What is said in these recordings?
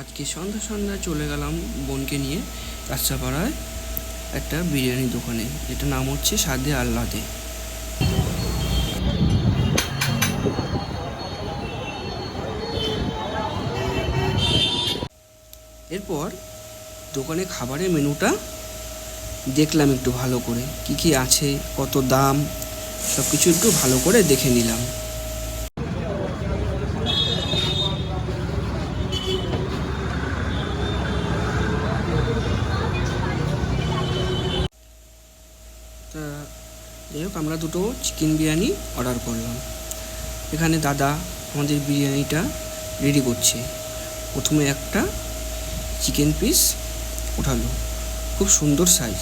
আজকে সন্ধ্যা সন্ধ্যায় চলে গেলাম বোনকে নিয়ে কাঁচাপাড়ায় একটা বিরিয়ানি দোকানে। যেটা নাম হচ্ছে সাদে আল্লাদে এরপর দোকানে খাবারের মেনুটা দেখলাম একটু ভালো করে। কি কি আছে, কত দাম সব কিছু একটু ভালো করে দেখে নিলাম তা যাই হোক, আমরা দুটো চিকেন বিরিয়ানি অর্ডার করলাম। এখানে দাদা আমাদের বিরিয়ানিটা রেডি করছে। প্রথমে একটা চিকেন পিস ওঠালো। খুব সুন্দর সাইজ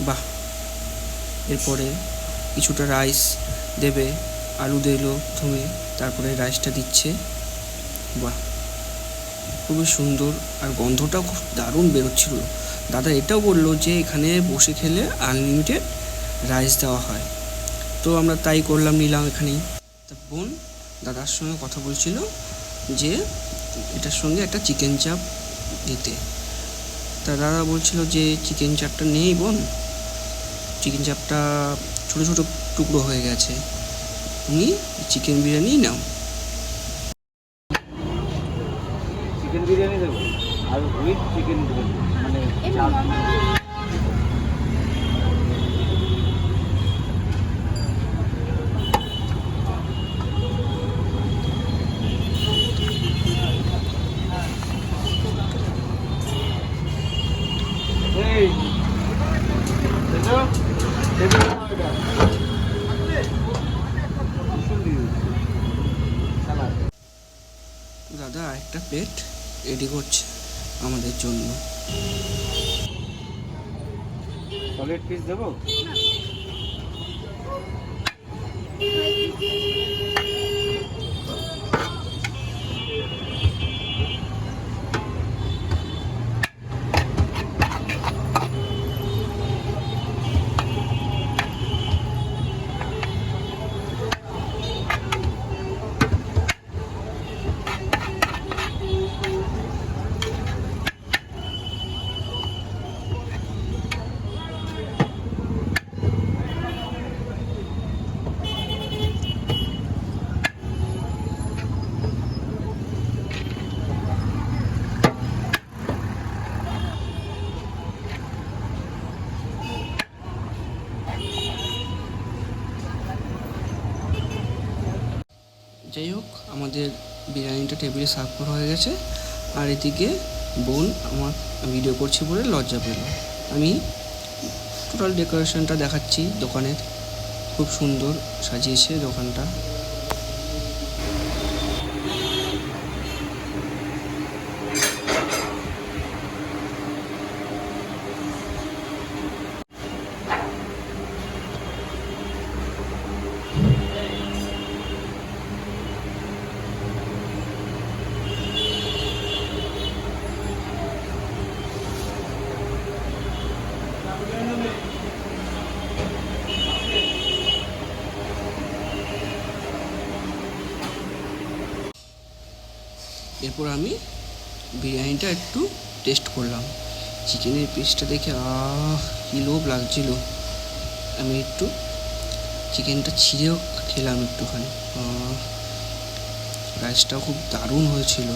বাহ! এরপরে কিছুটা রাইস দেবে, আলু দিলো প্রথমে, তারপরে রাইসটা দিচ্ছে। বাহ! খুবই সুন্দর আর গন্ধটাও খুব দারুণ বেরোচ্ছিল। দাদা এটাও বলল যে এখানে বসে খেলে আনলিমিটেড রাইস দেওয়া হয়। তো আমরা তাই করলাম নিলাম এখানেই। তা বোন দাদার সঙ্গে কথা বলছিল যে এটার সঙ্গে একটা চিকেন চাপ দিতে। তা দাদা বলছিল যে চিকেন চাপটা নেই বোন। চিকেন চাপটা ছোটো ছোটো টুকরো হয়ে গেছে। তুমি চিকেন বিরিয়ানি নাও। চিকেন বিরিয়ানি দেবো। আর উইথ চিকেন বিরিয়ানি মানে চাপ এই দেখো দেখো এটা সুন্দর সালাদ দাদা একটা পেট রেডি করছে আমাদের জন্য। সলিড পিস দেবো? যাই হোক, আমাদের বিরিয়ানিটা টেবিলে সার্ভ করা হয়ে গেছে। আর এদিকে বোন আমার ভিডিও করছি বলে লজ্জা পেল। আমি টোটাল ডেকোরেশনটা দেখাচ্ছি দোকানের। খুব সুন্দর সাজিয়েছে দোকানটা। এরপর আমি বিরিয়ানিটা একটু টেস্ট করলাম। চিকেনের পিসটা দেখে, আহ, কী লোভ লাগছিল। আমি একটু চিকেনটা ছিঁড়েও খেলাম একটুখানি। রাইসটাও খুব দারুণ হয়েছিল।